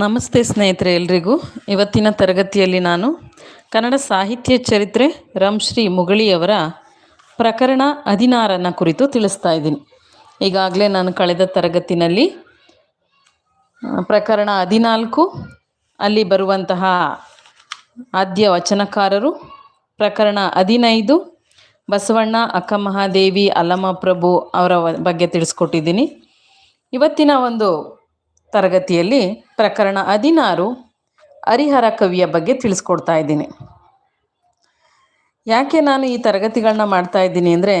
ನಮಸ್ತೆ ಸ್ನೇಹಿತರೆ ಎಲ್ರಿಗೂ. ಇವತ್ತಿನ ತರಗತಿಯಲ್ಲಿ ನಾನು ಕನ್ನಡ ಸಾಹಿತ್ಯ ಚರಿತ್ರೆ ರಂಶ್ರೀ ಮುಗಳಿಯವರ ಪ್ರಕರಣ ಹದಿನಾರನ ಕುರಿತು ತಿಳಿಸ್ತಾ ಇದ್ದೀನಿ. ಈಗಾಗಲೇ ನಾನು ಕಳೆದ ತರಗತಿನಲ್ಲಿ ಪ್ರಕರಣ ಹದಿನಾಲ್ಕು, ಅಲ್ಲಿ ಬರುವಂತಹ ಆದ್ಯ ವಚನಕಾರರು, ಪ್ರಕರಣ ಹದಿನೈದು, ಬಸವಣ್ಣ, ಅಕ್ಕಮಹಾದೇವಿ ಅಲ್ಲಮಪ್ರಭು ಅವರ ಬಗ್ಗೆ ತಿಳಿಸ್ಕೊಟ್ಟಿದ್ದೀನಿ. ಇವತ್ತಿನ ಒಂದು ತರಗತಿಯಲ್ಲಿ ಪ್ರಕರಣ ಹದಿನಾರು ಹರಿಹರ ಕವಿಯ ಬಗ್ಗೆ ತಿಳಿಸ್ಕೊಡ್ತಾ ಇದ್ದೀನಿ. ಯಾಕೆ ನಾನು ಈ ತರಗತಿಗಳನ್ನ ಮಾಡ್ತಾ ಇದ್ದೀನಿ ಅಂದರೆ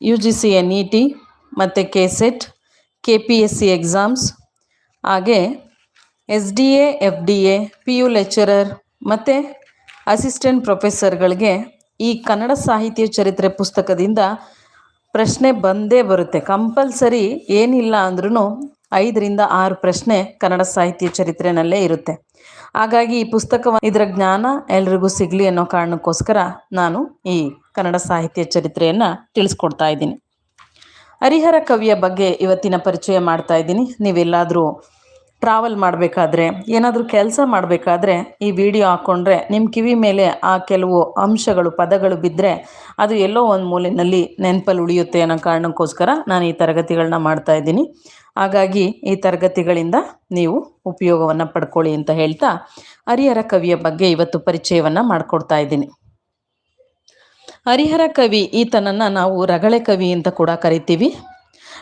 U G C N E T ಮತ್ತು K SET K P S C exams ಹಾಗೆ S D A F D A P U lecturer ಮತ್ತು ಅಸಿಸ್ಟೆಂಟ್ ಪ್ರೊಫೆಸರ್ಗಳಿಗೆ ಈ ಕನ್ನಡ ಸಾಹಿತ್ಯ ಚರಿತ್ರೆ ಪುಸ್ತಕದಿಂದ ಪ್ರಶ್ನೆ ಬಂದೇ ಬರುತ್ತೆ. ಕಂಪಲ್ಸರಿ ಏನಿಲ್ಲ ಅಂದ್ರೂ ಐದರಿಂದ ಆರು ಪ್ರಶ್ನೆ ಕನ್ನಡ ಸಾಹಿತ್ಯ ಚರಿತ್ರೆನಲ್ಲೇ ಇರುತ್ತೆ. ಹಾಗಾಗಿ ಈ ಪುಸ್ತಕ ಇದರ ಜ್ಞಾನ ಎಲ್ರಿಗೂ ಸಿಗಲಿ ಅನ್ನೋ ಕಾರಣಕ್ಕೋಸ್ಕರ ನಾನು ಈ ಕನ್ನಡ ಸಾಹಿತ್ಯ ಚರಿತ್ರೆಯನ್ನು ತಿಳಿಸ್ಕೊಡ್ತಾ ಇದ್ದೀನಿ. ಹರಿಹರ ಕವಿಯ ಬಗ್ಗೆ ಇವತ್ತಿನ ಪರಿಚಯ ಮಾಡ್ತಾ ಇದ್ದೀನಿ. ನೀವೆಲ್ಲಾದರೂ ಟ್ರಾವೆಲ್ ಮಾಡಬೇಕಾದ್ರೆ, ಏನಾದರೂ ಕೆಲಸ ಮಾಡಬೇಕಾದ್ರೆ ಈ ವಿಡಿಯೋ ಹಾಕ್ಕೊಂಡ್ರೆ ನಿಮ್ಮ ಕಿವಿ ಮೇಲೆ ಆ ಕೆಲವು ಅಂಶಗಳು, ಪದಗಳು ಬಿದ್ದರೆ ಅದು ಎಲ್ಲೋ ಒಂದು ಮೂಲೆಯಲ್ಲಿ ನೆನಪಲ್ಲಿ ಉಳಿಯುತ್ತೆ ಅನ್ನೋ ಕಾರಣಕ್ಕೋಸ್ಕರ ನಾನು ಈ ತರಗತಿಗಳನ್ನ ಮಾಡ್ತಾ ಇದ್ದೀನಿ. ಹಾಗಾಗಿ ಈ ತರಗತಿಗಳಿಂದ ನೀವು ಉಪಯೋಗವನ್ನು ಪಡ್ಕೊಳ್ಳಿ ಅಂತ ಹೇಳ್ತಾ ಹರಿಹರ ಕವಿಯ ಬಗ್ಗೆ ಇವತ್ತು ಪರಿಚಯವನ್ನು ಮಾಡಿಕೊಡ್ತಾ ಇದ್ದೀನಿ. ಹರಿಹರ ಕವಿ ಈತನನ್ನು ನಾವು ರಗಳೆ ಕವಿ ಅಂತ ಕೂಡ ಕರಿತೀವಿ.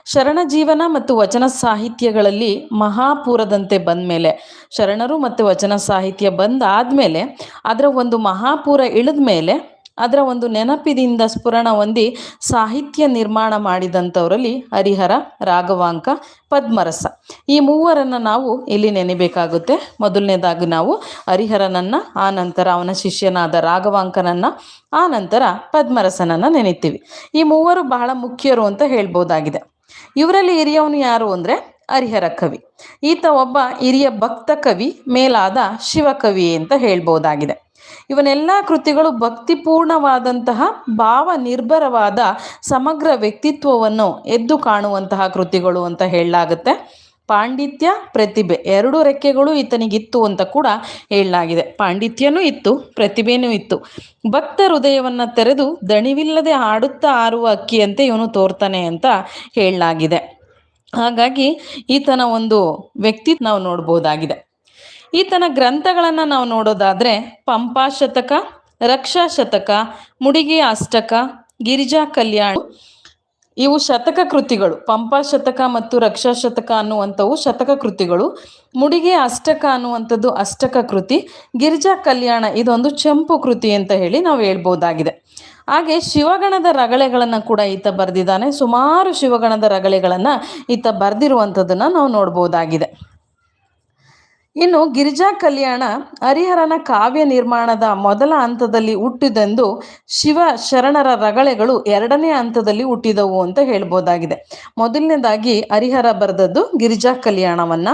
ಶರಣ ಜೀವನ ಮತ್ತು ವಚನ ಸಾಹಿತ್ಯಗಳಲ್ಲಿ ಮಹಾಪೂರದಂತೆ ಬಂದ ಮೇಲೆ ಶರಣರು ಮತ್ತು ವಚನ ಸಾಹಿತ್ಯ ಬಂದಾದಮೇಲೆ, ಅದರ ಒಂದು ಮಹಾಪೂರ ಇಳಿದ ಮೇಲೆ ಅದರ ಒಂದು ನೆನಪಿನಿಂದ ಸ್ಫುರಣ ಹೊಂದಿ ಸಾಹಿತ್ಯ ನಿರ್ಮಾಣ ಮಾಡಿದಂಥವರಲ್ಲಿ ಹರಿಹರ, ರಾಘವಾಂಕ, ಪದ್ಮರಸ. ಈ ಮೂವರನ್ನು ನಾವು ಇಲ್ಲಿ ನೆನೆಬೇಕಾಗುತ್ತೆ. ಮೊದಲನೇದಾಗಿ ನಾವು ಹರಿಹರನನ್ನು, ಆ ನಂತರ ಅವನ ಶಿಷ್ಯನಾದ ರಾಘವಾಂಕನನ್ನು, ಆ ನಂತರ ಪದ್ಮರಸನನ್ನು ನೆನೆತೀವಿ. ಈ ಮೂವರು ಬಹಳ ಮುಖ್ಯರು ಅಂತ ಹೇಳ್ಬೋದಾಗಿದೆ. ಇವರಲ್ಲಿ ಹಿರಿಯವನು ಯಾರು ಅಂದರೆ ಹರಿಹರ ಕವಿ. ಈತ ಒಬ್ಬ ಹಿರಿಯ ಭಕ್ತ ಕವಿ, ಮೇಲಾದ ಶಿವಕವಿ ಅಂತ ಹೇಳ್ಬೋದಾಗಿದೆ. ಇವನೆಲ್ಲ ಕೃತಿಗಳು ಭಕ್ತಿಪೂರ್ಣವಾದಂತಹ ಭಾವ ನಿರ್ಭರವಾದ ಸಮಗ್ರ ವ್ಯಕ್ತಿತ್ವವನ್ನು ಎದ್ದು ಕಾಣುವಂತಹ ಕೃತಿಗಳು ಅಂತ ಹೇಳಲಾಗುತ್ತೆ. ಪಾಂಡಿತ್ಯ ಪ್ರತಿಭೆ. ಎರಡು ರೆಕ್ಕೆಗಳು ಈತನಿಗಿತ್ತು ಅಂತ ಕೂಡ ಹೇಳಲಾಗಿದೆ. ಪಾಂಡಿತ್ಯನೂ ಇತ್ತು, ಪ್ರತಿಭೆನೂ ಇತ್ತು. ಭಕ್ತ ಹೃದಯವನ್ನು ತೆರೆದು ದಣಿವಿಲ್ಲದೆ ಹಾಡುತ್ತಾ ಆರುವ ಅಕ್ಕಿಯಂತೆ ಇವನು ತೋರ್ತಾನೆ ಅಂತ ಹೇಳಲಾಗಿದೆ. ಹಾಗಾಗಿ ಈತನ ಒಂದು ವ್ಯಕ್ತಿ ನಾವು ನೋಡ್ಬೋದಾಗಿದೆ. ಈತನ ಗ್ರಂಥಗಳನ್ನು ನಾವು ನೋಡೋದಾದರೆ ಪಂಪಾಶತಕ ರಕ್ಷಾಶತಕ ರಕ್ಷಾ ಶತಕ, ಮುಡಿಗೆ ಅಷ್ಟಕ, ಗಿರಿಜಾ ಕಲ್ಯಾಣ ಇವು ಶತಕ ಕೃತಿಗಳು. ಪಂಪ ಶತಕ ಮತ್ತು ರಕ್ಷಾ ಶತಕ ಅನ್ನುವಂಥವು ಶತಕ ಕೃತಿಗಳು. ಮುಡಿಗೆ ಅಷ್ಟಕ ಅನ್ನುವಂಥದ್ದು ಅಷ್ಟಕ ಕೃತಿ. ಗಿರಿಜಾ ಕಲ್ಯಾಣ ಇದೊಂದು ಚಂಪು ಕೃತಿ ಅಂತ ಹೇಳಿ ನಾವು ಹೇಳ್ಬೋದಾಗಿದೆ. ಹಾಗೆ ಶಿವಗಣದ ರಗಳೆಗಳನ್ನು ಕೂಡ ಈತ ಬರೆದಿದ್ದಾನೆ. ಸುಮಾರು ಶಿವಗಣದ ರಗಳೆಗಳನ್ನು ಈತ ಬರೆದಿರುವಂಥದ್ದನ್ನು ನಾವು ನೋಡ್ಬೋದಾಗಿದೆ. ಇನ್ನು ಗಿರಿಜಾ ಕಲ್ಯಾಣ ಹರಿಹರನ ಕಾವ್ಯ ನಿರ್ಮಾಣದ ಮೊದಲ ಹಂತದಲ್ಲಿ ಹುಟ್ಟಿದೆಂದು ಶಿವ ಶರಣರ ರಗಳೆಗಳು ಎರಡನೇ ಹಂತದಲ್ಲಿ ಹುಟ್ಟಿದವು ಅಂತ ಹೇಳ್ಬೋದಾಗಿದೆ. ಮೊದಲನೇದಾಗಿ ಹರಿಹರ ಬರೆದದ್ದು ಗಿರಿಜಾ ಕಲ್ಯಾಣವನ್ನ.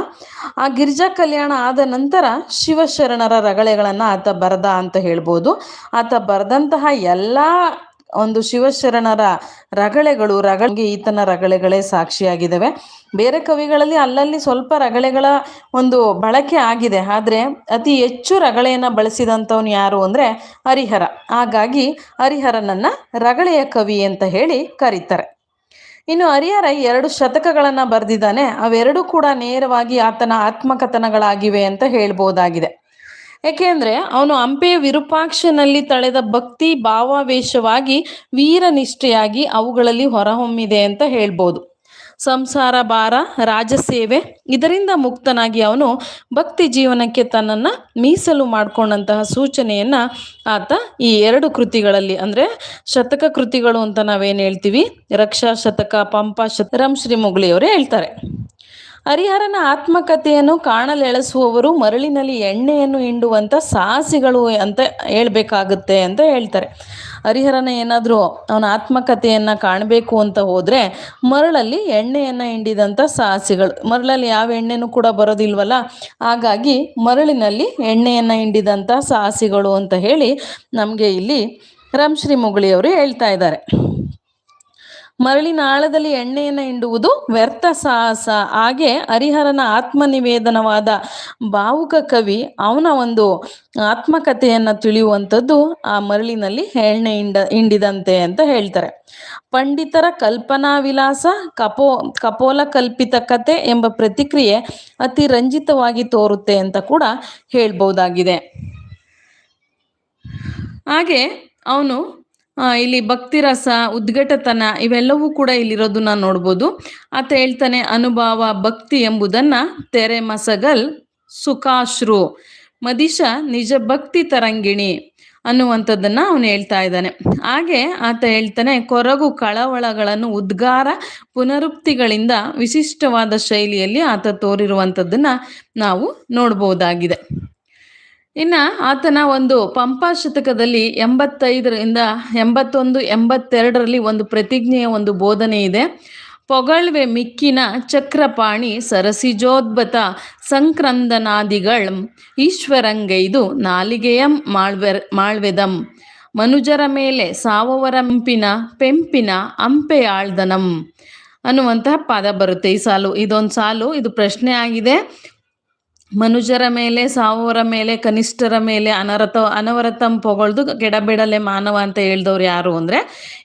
ಆ ಗಿರಿಜಾ ಕಲ್ಯಾಣ ಆದ ನಂತರ ಶಿವಶರಣರ ರಗಳೆಗಳನ್ನು ಆತ ಬರೆದ ಅಂತ ಹೇಳ್ಬೋದು. ಆತ ಬರೆದಂತಹ ಎಲ್ಲ ಒಂದು ಶಿವಶರಣರ ರಗಳೆಗಳು ರಗಳಿಗೆ ಈತನ ರಗಳೆಗಳೇ ಸಾಕ್ಷಿಯಾಗಿದ್ದಾವೆ. ಬೇರೆ ಕವಿಗಳಲ್ಲಿ ಅಲ್ಲಲ್ಲಿ ಸ್ವಲ್ಪ ರಗಳೆಗಳ ಒಂದು ಬಳಕೆ ಆಗಿದೆ. ಆದರೆ ಅತಿ ಹೆಚ್ಚು ರಗಳೆಯನ್ನು ಬಳಸಿದಂಥವ್ನು ಯಾರು ಅಂದರೆ ಹರಿಹರ. ಹಾಗಾಗಿ ಹರಿಹರನನ್ನು ರಗಳೆಯ ಕವಿ ಅಂತ ಹೇಳಿ ಕರೀತಾರೆ. ಇನ್ನು ಹರಿಹರ ಎರಡು ಶತಕಗಳನ್ನು ಬರೆದಿದ್ದಾನೆ. ಅವೆರಡೂ ಕೂಡ ನೇರವಾಗಿ ಆತನ ಆತ್ಮಕಥನಗಳಾಗಿವೆ ಅಂತ ಹೇಳ್ಬೋದಾಗಿದೆ. ಏಕೆಂದರೆ ಅವನು ಹಂಪೆಯ ವಿರೂಪಾಕ್ಷನಲ್ಲಿ ತಳೆದ ಭಕ್ತಿ ಭಾವಾವೇಶವಾಗಿ ವೀರನಿಷ್ಠೆಯಾಗಿ ಅವುಗಳಲ್ಲಿ ಹೊರಹೊಮ್ಮಿದೆ ಅಂತ ಹೇಳ್ಬೋದು. ಸಂಸಾರ ಭಾರ, ರಾಜಸೇವೆ, ಇದರಿಂದ ಮುಕ್ತನಾಗಿ ಅವನು ಭಕ್ತಿ ಜೀವನಕ್ಕೆ ತನ್ನನ್ನು ಮೀಸಲು ಮಾಡಿಕೊಂಡಂತಹ ಸೂಚನೆಯನ್ನು ಆತ ಈ ಎರಡು ಕೃತಿಗಳಲ್ಲಿ, ಅಂದರೆ ಶತಕ ಕೃತಿಗಳು ಅಂತ ನಾವೇನು ಹೇಳ್ತೀವಿ? ರಕ್ಷಾ ಶತಕ, ಪಂಪ ಶತ ರಂಶ್ರೀ ಮುಗುಳಿಯವರೇ ಹೇಳ್ತಾರೆ. ಹರಿಹರನ ಆತ್ಮಕಥೆಯನ್ನು ಕಾಣಲೆಳೆಸುವವರು ಮರಳಿನಲ್ಲಿ ಎಣ್ಣೆಯನ್ನು ಹಿಂಡುವಂಥ ಸಾಹಸಿಗಳು ಅಂತ ಹೇಳಬೇಕಾಗುತ್ತೆ ಅಂತ ಹೇಳ್ತಾರೆ. ಹರಿಹರನ ಏನಾದರೂ ಅವನ ಆತ್ಮಕಥೆಯನ್ನು ಕಾಣಬೇಕು ಅಂತ ಹೋದರೆ ಮರಳಲ್ಲಿ ಎಣ್ಣೆಯನ್ನು ಹಿಂಡಿದಂಥ ಸಾಹಸಿಗಳು ಮರಳಲ್ಲಿ ಯಾವ ಎಣ್ಣೆನೂ ಕೂಡ ಬರೋದಿಲ್ವಲ್ಲ? ಹಾಗಾಗಿ ಮರಳಿನಲ್ಲಿ ಎಣ್ಣೆಯನ್ನು ಹಿಂಡಿದಂಥ ಸಾಹಸಿಗಳು ಅಂತ ಹೇಳಿ ನಮಗೆ ಇಲ್ಲಿ ರಂಶ್ರೀ ಮುಗುಳಿಯವರು ಹೇಳ್ತಾ ಇದ್ದಾರೆ. ಮರಳಿನ ಆಳದಲ್ಲಿ ಎಣ್ಣೆಯನ್ನು ಹಿಂಡುವುದು ವ್ಯರ್ಥ ಸಾಹಸ. ಹಾಗೆ ಹರಿಹರನ ಆತ್ಮನಿವೇದನವಾದ ಭಾವುಕ ಕವಿ ಅವನ ಒಂದು ಆತ್ಮಕಥೆಯನ್ನು ತಿಳಿಯುವಂಥದ್ದು ಆ ಮರಳಿನಲ್ಲಿ ಎಣ್ಣೆ ಹಿಂಡ, ಹಿಂಡಿದಂತೆ ಅಂತ ಹೇಳ್ತಾರೆ. ಪಂಡಿತರ ಕಲ್ಪನಾ ವಿಲಾಸ ಕಪೋ ಕಪೋಲ ಕಲ್ಪಿತ ಕತೆ ಎಂಬ ಪ್ರತಿಕ್ರಿಯೆ ಅತಿ ರಂಜಿತವಾಗಿ ತೋರುತ್ತೆ ಅಂತ ಕೂಡ ಹೇಳ್ಬೋದಾಗಿದೆ ಹಾಗೆ ಅವನು ಇಲ್ಲಿ ಭಕ್ತಿರಸ ಉದ್ಘಟತನ ಇವೆಲ್ಲವೂ ಕೂಡ ಇಲ್ಲಿರೋದನ್ನ ನೋಡ್ಬೋದು. ಆತ ಹೇಳ್ತಾನೆ, ಅನುಭವ, ಭಕ್ತಿ ಎಂಬುದನ್ನ ತೆರೆ ಮಸಗಲ್, ಸುಖಾಶ್ರು, ಮದಿಶ ನಿಜ ಭಕ್ತಿ ತರಂಗಿಣಿ ಅನ್ನುವಂಥದ್ದನ್ನ ಅವನು ಹೇಳ್ತಾ ಇದ್ದಾನೆ. ಹಾಗೆ ಆತ ಹೇಳ್ತಾನೆ, ಕೊರಗು ಕಳವಳಗಳನ್ನು ಉದ್ಗಾರ ಪುನರುಕ್ತಿಗಳಿಂದ ವಿಶಿಷ್ಟವಾದ ಶೈಲಿಯಲ್ಲಿ ಆತ ತೋರಿರುವಂಥದ್ದನ್ನ ನಾವು ನೋಡ್ಬೋದಾಗಿದೆ. ಇನ್ನು ಆತನ ಒಂದು ಪಂಪಾ ಶತಕದಲ್ಲಿ ಎಂಬತ್ತೈದರಿಂದ ಎಂಬತ್ತೊಂದು, ಎಂಬತ್ತೆರಡರಲ್ಲಿ ಒಂದು ಪ್ರತಿಜ್ಞೆಯ ಒಂದು ಬೋಧನೆ ಇದೆ. ಪೊಗಳ್ವೆ ಮಿಕ್ಕಿನ ಚಕ್ರಪಾಣಿ ಸರಸಿಜೋದ್ಭತ ಸಂಕ್ರಂದನಾದಿಗಳ್ ಈಶ್ವರಂಗೈದು ನಾಲಿಗೆಯಂ ಮಾಳ್ವೆ, ಮಾಳ್ವೆದಂ. ಮನುಜರ ಮೇಲೆ ಸಾವವರಂಪಿನ ಪೆಂಪಿನ ಅಂಪೆಯಾಳ್ದನಂ ಅನ್ನುವಂತಹ ಪದ ಬರುತ್ತೆ ಈ ಸಾಲು. ಇದೊಂದು ಸಾಲು, ಇದು ಪ್ರಶ್ನೆ ಆಗಿದೆ. ಮನುಜರ ಮೇಲೆ ಸಾವುವರ ಮೇಲೆ, ಕನಿಷ್ಠರ ಮೇಲೆ, ಅನರತ, ಅನವರತಂ ಪೊಗಳ್ದು ಕೆಡಬೇಡಲೆ ಮಾನವ ಅಂತ ಹೇಳ್ದವ್ರು ಯಾರು ಅಂದ್ರೆ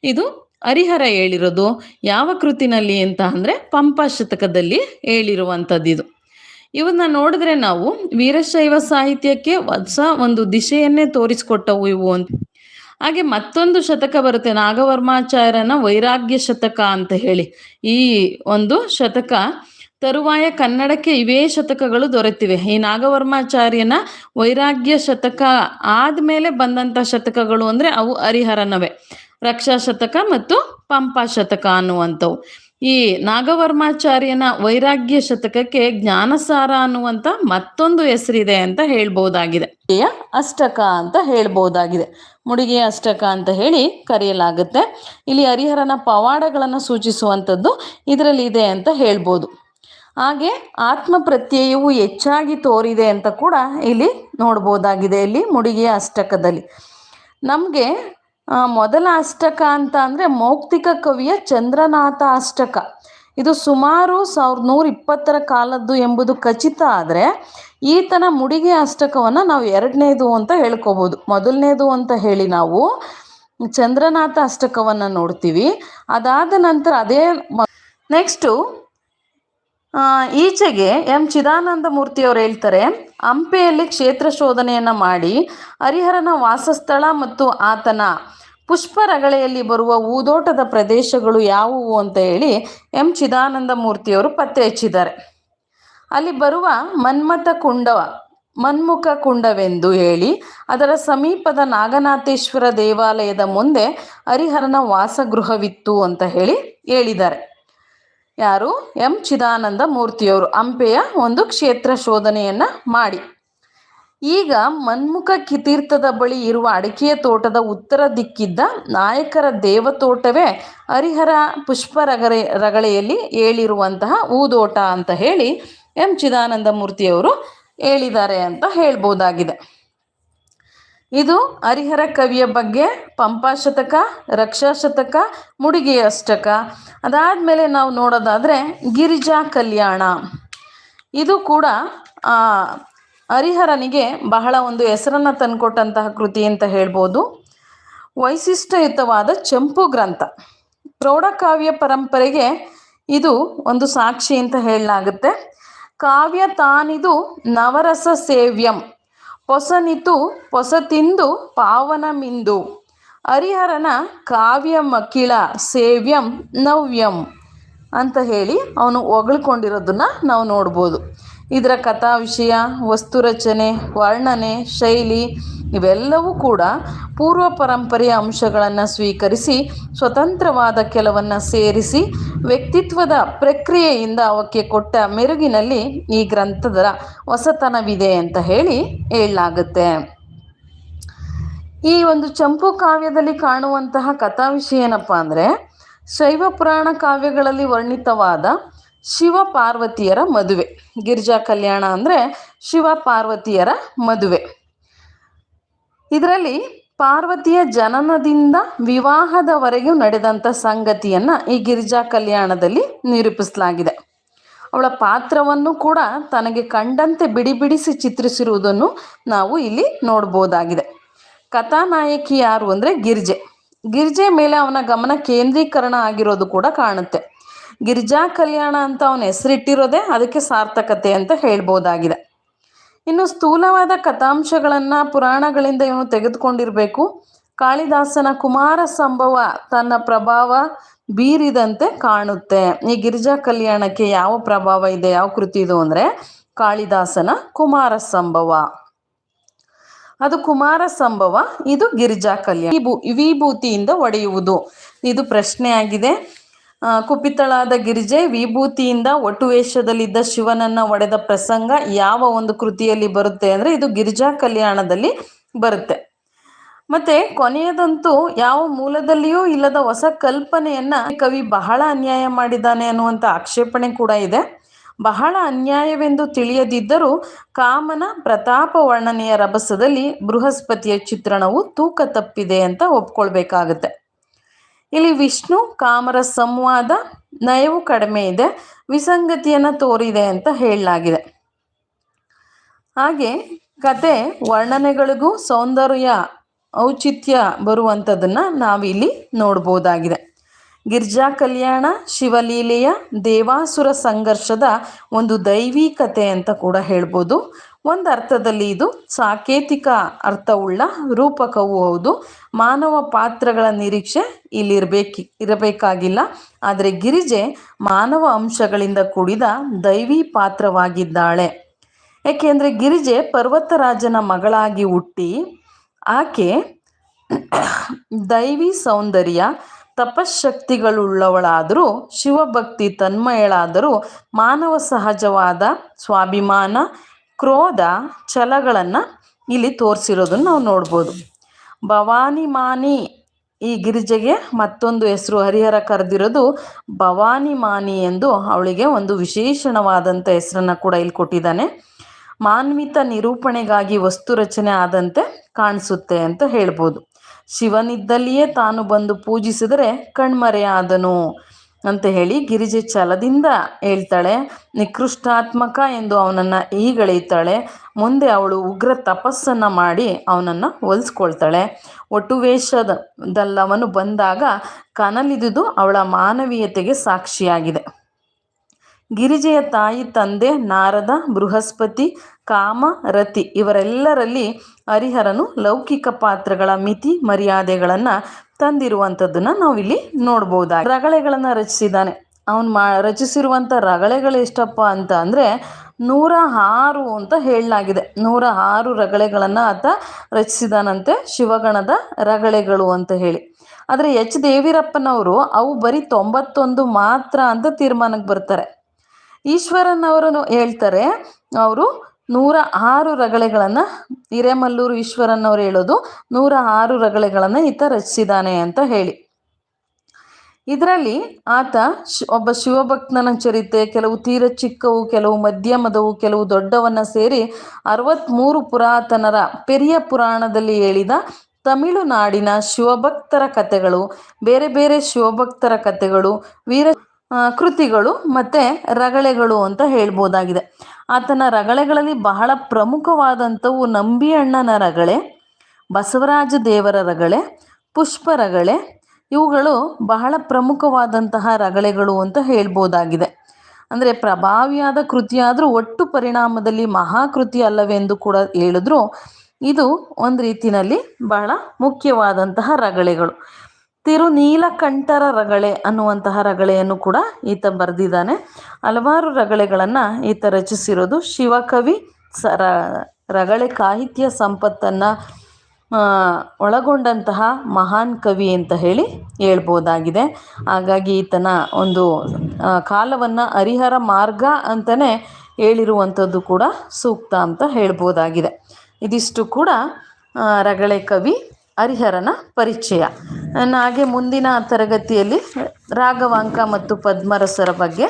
ಇದು ಹರಿಹರ ಹೇಳಿರೋದು. ಯಾವ ಕೃತಿನಲ್ಲಿ ಅಂತ ಅಂದ್ರೆ ಪಂಪ ಶತಕದಲ್ಲಿ ಹೇಳಿರುವಂಥದ್ದು ಇದು. ಇವನ್ನ ನೋಡಿದ್ರೆ ನಾವು ವೀರಶೈವ ಸಾಹಿತ್ಯಕ್ಕೆ ಹೊಸ ಒಂದು ದಿಶೆಯನ್ನೇ ತೋರಿಸ್ಕೊಟ್ಟವು ಇವು ಅಂತ. ಹಾಗೆ ಮತ್ತೊಂದು ಶತಕ ಬರುತ್ತೆ, ನಾಗವರ್ಮಾಚಾರ್ಯನ ವೈರಾಗ್ಯ ಶತಕ ಅಂತ ಹೇಳಿ. ಈ ಒಂದು ಶತಕ ತರುವಾಯ ಕನ್ನಡಕ್ಕೆ ಇವೇ ಶತಕಗಳು ದೊರೆತಿವೆ. ಈ ನಾಗವರ್ಮಾಚಾರ್ಯನ ವೈರಾಗ್ಯ ಶತಕ ಆದಮೇಲೆ ಬಂದಂತ ಶತಕಗಳು ಅಂದ್ರೆ ಅವು ಹರಿಹರನವೇ. ರಕ್ಷಾ ಶತಕ ಮತ್ತು ಪಂಪ ಶತಕ ಅನ್ನುವಂಥವು. ಈ ನಾಗವರ್ಮಾಚಾರ್ಯನ ವೈರಾಗ್ಯ ಶತಕಕ್ಕೆ ಜ್ಞಾನಸಾರ ಅನ್ನುವಂತ ಮತ್ತೊಂದು ಹೆಸರಿದೆ ಅಂತ ಹೇಳ್ಬೋದಾಗಿದೆ. ಅಷ್ಟಕ ಅಂತ ಹೇಳ್ಬೋದಾಗಿದೆ. ಮುಡಿಗೆಯ ಅಷ್ಟಕ ಅಂತ ಹೇಳಿ ಕರೆಯಲಾಗುತ್ತೆ. ಇಲ್ಲಿ ಹರಿಹರನ ಪವಾಡಗಳನ್ನು ಸೂಚಿಸುವಂಥದ್ದು ಇದರಲ್ಲಿ ಇದೆ ಅಂತ ಹೇಳ್ಬೋದು. ಹಾಗೆ ಆತ್ಮ ಪ್ರತ್ಯಯವು ಹೆಚ್ಚಾಗಿ ತೋರಿದೆ ಅಂತ ಕೂಡ ಇಲ್ಲಿ ನೋಡ್ಬೋದಾಗಿದೆ ಇಲ್ಲಿ ಮುಡಿಗೆಯ ಅಷ್ಟಕದಲ್ಲಿ. ನಮಗೆ ಮೊದಲ ಅಷ್ಟಕ ಅಂತ ಅಂದರೆ ಮೌಕ್ತಿಕ ಕವಿಯ ಚಂದ್ರನಾಥ ಅಷ್ಟಕ. ಇದು ಸುಮಾರು ಸಾವಿರದ ನೂರ ಇಪ್ಪತ್ತರ ಕಾಲದ್ದು ಎಂಬುದು ಖಚಿತ ಆದರೆ ಈತನ ಮುಡಿಗೆ ಅಷ್ಟಕವನ್ನು ನಾವು ಎರಡನೇದು ಅಂತ ಹೇಳ್ಕೋಬೋದು. ಮೊದಲನೇದು ಅಂತ ಹೇಳಿ ನಾವು ಚಂದ್ರನಾಥ ಅಷ್ಟಕವನ್ನು ನೋಡ್ತೀವಿ. ಅದಾದ ನಂತರ ಅದೇ ನೆಕ್ಸ್ಟು ಈಚೆಗೆ ಎಂ ಚಿದಾನಂದ ಮೂರ್ತಿಯವರು ಹೇಳ್ತಾರೆ, ಹಂಪೆಯಲ್ಲಿ ಕ್ಷೇತ್ರ ಶೋಧನೆಯನ್ನು ಮಾಡಿ ಹರಿಹರನ ವಾಸಸ್ಥಳ ಮತ್ತು ಆತನ ಪುಷ್ಪರಗಳೆಯಲ್ಲಿ ಬರುವ ಊದೋಟದ ಪ್ರದೇಶಗಳು ಯಾವುವು ಅಂತ ಹೇಳಿ ಎಂ ಚಿದಾನಂದ ಮೂರ್ತಿಯವರು ಪತ್ತೆ ಹಚ್ಚಿದ್ದಾರೆ. ಅಲ್ಲಿ ಬರುವ ಮನ್ಮಥ ಕುಂಡವ, ಮನ್ಮುಖ ಕುಂಡವೆಂದು ಹೇಳಿ ಅದರ ಸಮೀಪದ ನಾಗನಾಥೇಶ್ವರ ದೇವಾಲಯದ ಮುಂದೆ ಹರಿಹರನ ವಾಸಗೃಹವಿತ್ತು ಅಂತ ಹೇಳಿ ಹೇಳಿದ್ದಾರೆ. ಯಾರು? ಎಂ. ಚಿದಾನಂದ ಮೂರ್ತಿಯವರು. ಹಂಪೆಯ ಒಂದು ಕ್ಷೇತ್ರ ಶೋಧನೆಯನ್ನು ಮಾಡಿ. ಈಗ ಮನ್ಮುಖ ಕಿತೀರ್ಥದ ಬಳಿ ಇರುವ ಅಡಿಕೆಯ ತೋಟದ ಉತ್ತರ ದಿಕ್ಕಿದ್ದ ನಾಯಕರ ದೇವತೋಟವೇ ಹರಿಹರ ಪುಷ್ಪ ರಗರೆ ರಗಳೆಯಲ್ಲಿ ಹೇಳಿರುವಂತಹ ಊದೋಟ ಅಂತ ಹೇಳಿ ಎಂ. ಚಿದಾನಂದ ಮೂರ್ತಿಯವರು ಹೇಳಿದ್ದಾರೆ ಅಂತ ಹೇಳ್ಬೋದಾಗಿದೆ. ಇದು ಹರಿಹರ ಕವಿಯ ಬಗ್ಗೆ ಪಂಪಾ ಶತಕ, ರಕ್ಷಾ ಶತಕ ಮುಡಿಗೆ ಅಷ್ಟಕ. ಅದಾದಮೇಲೆ ನಾವು ನೋಡೋದಾದರೆ ಗಿರಿಜಾ ಕಲ್ಯಾಣ. ಇದು ಕೂಡ ಹರಿಹರನಿಗೆ ಬಹಳ ಒಂದು ಹೆಸರನ್ನು ತಂದುಕೊಟ್ಟಂತಹ ಕೃತಿ ಅಂತ ಹೇಳ್ಬೋದು. ವೈಶಿಷ್ಟ್ಯಯುತವಾದ ಚಂಪು ಗ್ರಂಥ. ಪ್ರೌಢಕಾವ್ಯ ಪರಂಪರೆಗೆ ಇದು ಒಂದು ಸಾಕ್ಷಿ ಅಂತ ಹೇಳಲಾಗುತ್ತೆ. ಕಾವ್ಯ ತಾನಿದು ನವರಸ ಸೇವ್ಯಂ. ಪೊಸನಿತು ಪೊಸತಿಂದು ಪಾವನಮಿಂದು. ಹರಿಹರನ ಕಾವ್ಯ ಮಕ್ಕಿಳ ಸೇವ್ಯಂ ನವ್ಯಂ ಅಂತ ಹೇಳಿ ಅವನು ಹೊಗಳ್ಕೊಂಡಿರೋದನ್ನ ನಾವು ನೋಡ್ಬೋದು. ಇದರ ಕಥಾ ವಿಷಯ ವಸ್ತು ರಚನೆ ವರ್ಣನೆ, ಶೈಲಿ ಇವೆಲ್ಲವೂ ಕೂಡ ಪೂರ್ವ ಪರಂಪರೆಯ ಅಂಶಗಳನ್ನು ಸ್ವೀಕರಿಸಿ, ಸ್ವತಂತ್ರವಾದ ಕೆಲವನ್ನು ಸೇರಿಸಿ, ವ್ಯಕ್ತಿತ್ವದ ಪ್ರಕ್ರಿಯೆಯಿಂದ ಅವಕ್ಕೆ ಕೊಟ್ಟ ಮೆರುಗಿನಲ್ಲಿ ಈ ಗ್ರಂಥದ ಹೊಸತನವಿದೆ ಅಂತ ಹೇಳಿ ಹೇಳಲಾಗುತ್ತೆ. ಈ ಒಂದು ಚಂಪು ಕಾವ್ಯದಲ್ಲಿ ಕಾಣುವಂತಹ ಕಥಾ ವಿಷಯ ಏನಪ್ಪ ಅಂದರೆ, ಶೈವ ಪುರಾಣ ಕಾವ್ಯಗಳಲ್ಲಿ ವರ್ಣಿತವಾದ ಶಿವ ಪಾರ್ವತಿಯರ ಮದುವೆ. ಗಿರಿಜಾ ಕಲ್ಯಾಣ ಅಂದರೆ ಶಿವ ಪಾರ್ವತಿಯರ ಮದುವೆ. ಇದರಲ್ಲಿ ಪಾರ್ವತಿಯ ಜನನದಿಂದ ವಿವಾಹದವರೆಗೂ ನಡೆದಂಥ ಸಂಗತಿಯನ್ನು ಈ ಗಿರಿಜಾ ಕಲ್ಯಾಣದಲ್ಲಿ ನಿರೂಪಿಸಲಾಗಿದೆ. ಅವಳ ಪಾತ್ರವನ್ನು ಕೂಡ ತನಗೆ ಕಂಡಂತೆ ಬಿಡಿ ಬಿಡಿಸಿ ಚಿತ್ರಿಸಿರುವುದನ್ನು ನಾವು ಇಲ್ಲಿ ನೋಡ್ಬೋದಾಗಿದೆ. ಕಥಾನಾಯಕಿ ಯಾರು ಅಂದರೆ ಗಿರಿಜೆ. ಗಿರಿಜೆ ಮೇಲೆ ಅವನ ಗಮನ ಕೇಂದ್ರೀಕರಣ ಆಗಿರೋದು ಕೂಡ ಕಾಣುತ್ತೆ. ಗಿರಿಜಾ ಕಲ್ಯಾಣ ಅಂತ ಅವನ ಹೆಸರಿಟ್ಟಿರೋದೆ ಅದಕ್ಕೆ ಸಾರ್ಥಕತೆ ಅಂತ ಹೇಳ್ಬೋದಾಗಿದೆ. ಇನ್ನು ಸ್ಥೂಲವಾದ ಕಥಾಂಶಗಳನ್ನು ಪುರಾಣಗಳಿಂದ ಇವನು ತೆಗೆದುಕೊಂಡಿರಬೇಕು. ಕಾಳಿದಾಸನ ಕುಮಾರ ಸಂಭವ ತನ್ನ ಪ್ರಭಾವ ಬೀರಿದಂತೆ ಕಾಣುತ್ತೆ. ಈ ಗಿರಿಜಾ ಕಲ್ಯಾಣಕ್ಕೆ ಯಾವ ಪ್ರಭಾವ ಇದೆ, ಯಾವ ಕೃತಿ ಇದು ಅಂದರೆ ಕಾಳಿದಾಸನ ಕುಮಾರ ಸಂಭವ. ಅದು ಕುಮಾರ ಸಂಭವ, ಇದು ಗಿರಿಜಾ ಕಲ್ಯಾಣ. ವಿಭೂ- ವಿಭೂತಿಯಿಂದ ಒಡೆಯುವುದು. ಇದು ಪ್ರಶ್ನೆ ಆಗಿದೆ ಕುಪಿತಳಾದ ಗಿರಿಜೆ ವಿಭೂತಿಯಿಂದ ಒಟ್ಟು ವೇಷದಲ್ಲಿದ್ದ ಶಿವನನ್ನ ಒಡೆದ ಪ್ರಸಂಗ ಯಾವ ಒಂದು ಕೃತಿಯಲ್ಲಿ ಬರುತ್ತೆ ಅಂದರೆ ಇದು ಗಿರಿಜಾ ಕಲ್ಯಾಣದಲ್ಲಿ ಬರುತ್ತೆ. ಮತ್ತೆ ಕೊನೆಯದಂತೂ ಯಾವ ಮೂಲದಲ್ಲಿಯೂ ಇಲ್ಲದ ಹೊಸ ಕಲ್ಪನೆಯನ್ನ ಕವಿ ಬಹಳ ಅನ್ಯಾಯ ಮಾಡಿದ್ದಾನೆ ಅನ್ನುವಂಥ ಆಕ್ಷೇಪಣೆ ಕೂಡ ಇದೆ. ಬಹಳ ಅನ್ಯಾಯವೆಂದು ತಿಳಿಯದಿದ್ದರೂ ಕಾಮನ ಪ್ರತಾಪ ವರ್ಣನೆಯ ರಭಸದಲ್ಲಿ ಬೃಹಸ್ಪತಿಯ ಚಿತ್ರಣವು ತೂಕ ತಪ್ಪಿದೆ ಅಂತ ಒಪ್ಕೊಳ್ಬೇಕಾಗತ್ತೆ. ಇಲ್ಲಿ ವಿಷ್ಣು ಕಾಮರ ಸಂವಾದ ನಯವು ಕಡಿಮೆ ಇದೆ, ವಿಸಂಗತಿಯನ್ನು ತೋರಿದೆ ಅಂತ ಹೇಳಲಾಗಿದೆ. ಹಾಗೆ ಕತೆ ವರ್ಣನೆಗಳಿಗೂ ಸೌಂದರ್ಯ ಔಚಿತ್ಯ ಬರುವಂಥದ್ದನ್ನು ನಾವಿಲ್ಲಿ ನೋಡ್ಬೋದಾಗಿದೆ. ಗಿರ್ಜಾ ಕಲ್ಯಾಣ ಶಿವಲೀಲೆಯ ದೇವಾಸುರ ಸಂಘರ್ಷದ ಒಂದು ದೈವಿಕತೆ ಅಂತ ಕೂಡ ಹೇಳ್ಬೋದು. ಒಂದು ಅರ್ಥದಲ್ಲಿ ಇದು ಸಾಕೇತಿಕ ಅರ್ಥವುಳ್ಳ ರೂಪಕವೂ ಹೌದು. ಮಾನವ ಪಾತ್ರಗಳ ನಿರೀಕ್ಷೆ ಇಲ್ಲಿರಬೇಕಿ, ಇರಬೇಕಾಗಿಲ್ಲ. ಆದರೆ ಗಿರಿಜೆ ಮಾನವ ಅಂಶಗಳಿಂದ ಕೂಡಿದ ದೈವಿ ಪಾತ್ರವಾಗಿದ್ದಾಳೆ. ಏಕೆಂದರೆ ಗಿರಿಜೆ ಪರ್ವತರಾಜನ ಮಗಳಾಗಿ ಹುಟ್ಟಿ ಆಕೆ ದೈವಿ ಸೌಂದರ್ಯ ತಪಶಕ್ತಿಗಳುಳ್ಳವಳಾದರೂ ಶಿವಭಕ್ತಿ ತನ್ಮಯಳಾದರೂ ಮಾನವ ಸಹಜವಾದ ಸ್ವಾಭಿಮಾನ, ಕ್ರೋಧ, ಛಲಗಳನ್ನು ಇಲ್ಲಿ ತೋರಿಸಿರೋದನ್ನು ನಾವು ನೋಡ್ಬೋದು. ಭವಾನಿ ಮಾನಿ ಈ ಗಿರಿಜೆಗೆ ಮತ್ತೊಂದು ಹೆಸರು ಹರಿಹರ ಕರೆದಿರೋದು ಭವಾನಿ ಮಾನಿ ಎಂದು ಅವಳಿಗೆ ಒಂದು ವಿಶೇಷಣವಾದಂಥ ಹೆಸರನ್ನು ಕೂಡ ಇಲ್ಲಿ ಕೊಟ್ಟಿದ್ದಾನೆ. ಮಾನ್ವಿತ ನಿರೂಪಣೆಗಾಗಿ ವಸ್ತು ರಚನೆ ಆದಂತೆ ಕಾಣಿಸುತ್ತೆ ಅಂತ ಹೇಳ್ಬೋದು. ಶಿವನಿದ್ದಲ್ಲಿಯೇ ತಾನು ಬಂದು ಪೂಜಿಸಿದರೆ ಕಣ್ಮರೆಯಾದನು ಅಂತ ಹೇಳಿ ಗಿರಿಜೆ ಛಲದಿಂದ ಹೇಳ್ತಾಳೆ, ನಿಕೃಷ್ಟಾತ್ಮಕ ಎಂದು ಅವನನ್ನು ಈಗಳೆಯುತ್ತಾಳೆ. ಮುಂದೆ ಅವಳು ಉಗ್ರ ತಪಸ್ಸನ್ನು ಮಾಡಿ ಅವನನ್ನು ಒಲಿಸ್ಕೊಳ್ತಾಳೆ ಒಟ್ಟು ವೇಷದಲ್ಲವನು ಬಂದಾಗ ಕನಲಿದುದು ಅವಳ ಮಾನವೀಯತೆಗೆ ಸಾಕ್ಷಿಯಾಗಿದೆ. ಗಿರಿಜೆಯ ತಾಯಿ ತಂದೆ ನಾರದ ಬೃಹಸ್ಪತಿ ಕಾಮ ರತಿ ಇವರೆಲ್ಲರಲ್ಲಿ ಹರಿಹರನು ಲೌಕಿಕ ಪಾತ್ರಗಳ ಮಿತಿ ಮರ್ಯಾದೆಗಳನ್ನು ತಂದಿರುವಂಥದ್ದನ್ನು ನಾವಿಲ್ಲಿ ನೋಡ್ಬೋದಾಗಿ. ರಗಳೆಗಳನ್ನು ರಚಿಸಿದ್ದಾನೆ. ಅವನು ಮಾ ರಚಿಸಿರುವಂಥ ರಗಳೆಗಳು ಎಷ್ಟಪ್ಪ ಅಂತ ಅಂದರೆ ನೂರ ಆರು ಅಂತ ಹೇಳಲಾಗಿದೆ. ನೂರ ಆರು ರಗಳೆಗಳನ್ನು ಆತ ರಚಿಸಿದಾನಂತೆ ಶಿವಗಣದ ರಗಳೆಗಳು ಅಂತ ಹೇಳಿ. ಆದರೆ ಎಚ್ ದೇವಿರಪ್ಪನವರು ಅವು ಬರೀ ತೊಂಬತ್ತೊಂದು ಮಾತ್ರ ಅಂತ ತೀರ್ಮಾನಕ್ಕೆ ಬರ್ತಾರೆ. ಈಶ್ವರನ್ ಅವರು ಹೇಳ್ತಾರೆ. ಅವರು ನೂರ ಆರು ರಗಳೆಗಳನ್ನು ಹಿರೇಮಲ್ಲೂರು ಈಶ್ವರನ್ ಅವರು ಹೇಳೋದು ನೂರ ಆರು ರಗಳೆಗಳನ್ನು ಈತ ರಚಿಸಿದ್ದಾನೆ ಅಂತ ಹೇಳಿ. ಇದರಲ್ಲಿ ಆತ ಒಬ್ಬ ಶಿವಭಕ್ತನ ಚರಿತೆ ಕೆಲವು ತೀರ ಚಿಕ್ಕವು, ಕೆಲವು ಮಧ್ಯಮದವು, ಕೆಲವು ದೊಡ್ಡವನ್ನ ಸೇರಿ ಅರವತ್ತ್ಮೂರು ಪುರಾತನರ ಪೆರಿಯ ಪುರಾಣದಲ್ಲಿ ಹೇಳಿದ ತಮಿಳುನಾಡಿನ ಶಿವಭಕ್ತರ ಕಥೆಗಳು, ಬೇರೆ ಬೇರೆ ಶಿವಭಕ್ತರ ಕಥೆಗಳು, ವೀರ ಕೃತಿಗಳು ಮತ್ತು ರಗಳೆಗಳು ಅಂತ ಹೇಳ್ಬೋದಾಗಿದೆ. ಆತನ ರಗಳೆಗಳಲ್ಲಿ ಬಹಳ ಪ್ರಮುಖವಾದಂಥವು ನಂಬಿ ಅಣ್ಣನ ರಗಳೆ, ಬಸವರಾಜ ದೇವರ ರಗಳೆ, ಪುಷ್ಪ ರಗಳೆ, ಇವುಗಳು ಬಹಳ ಪ್ರಮುಖವಾದಂತಹ ರಗಳೆಗಳು ಅಂತ ಹೇಳ್ಬೋದಾಗಿದೆ. ಅಂದರೆ ಪ್ರಭಾವಿಯಾದ ಕೃತಿಯಾದರೂ ಒಟ್ಟು ಪರಿಣಾಮದಲ್ಲಿ ಮಹಾಕೃತಿ ಅಲ್ಲವೆಂದು ಕೂಡ ಹೇಳಿದ್ರು ಇದು ಒಂದು ರೀತಿಯಲ್ಲಿ ಬಹಳ ಮುಖ್ಯವಾದಂತಹ ರಗಳೆಗಳು. ತಿರುನೀಲಕಂಠರ ರಗಳೆ ಅನ್ನುವಂತಹ ರಗಳೆಯನ್ನು ಕೂಡ ಈತ ಬರೆದಿದ್ದಾನೆ. ಹಲವಾರು ರಗಳೆಗಳನ್ನು ಈತ ರಚಿಸಿರೋದು ಶಿವಕವಿ ಸ ರಗಳೆ ಸಾಹಿತ್ಯ ಸಂಪತ್ತನ್ನು ಒಳಗೊಂಡಂತಹ ಮಹಾನ್ ಕವಿ ಅಂತ ಹೇಳಿ ಹೇಳ್ಬೋದಾಗಿದೆ. ಹಾಗಾಗಿ ಈತನ ಒಂದು ಕಾಲವನ್ನು ಹರಿಹರ ಮಾರ್ಗ ಅಂತಲೇ ಹೇಳಿರುವಂಥದ್ದು ಕೂಡ ಸೂಕ್ತ ಅಂತ ಹೇಳ್ಬೋದಾಗಿದೆ. ಇದಿಷ್ಟು ಕೂಡ ರಗಳೆ ಕವಿ ಹರಿಹರನ ಪರಿಚಯ. ಹಾಗೆ ಮುಂದಿನ ತರಗತಿಯಲ್ಲಿ ರಾಘವಾಂಕ ಮತ್ತು ಪದ್ಮರಸರ ಬಗ್ಗೆ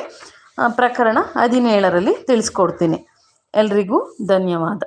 ಪ್ರಕರಣ ಹದಿನೇಳರಲ್ಲಿ ತಿಳಿಸ್ಕೊಡ್ತೀನಿ. ಎಲ್ರಿಗೂ ಧನ್ಯವಾದ.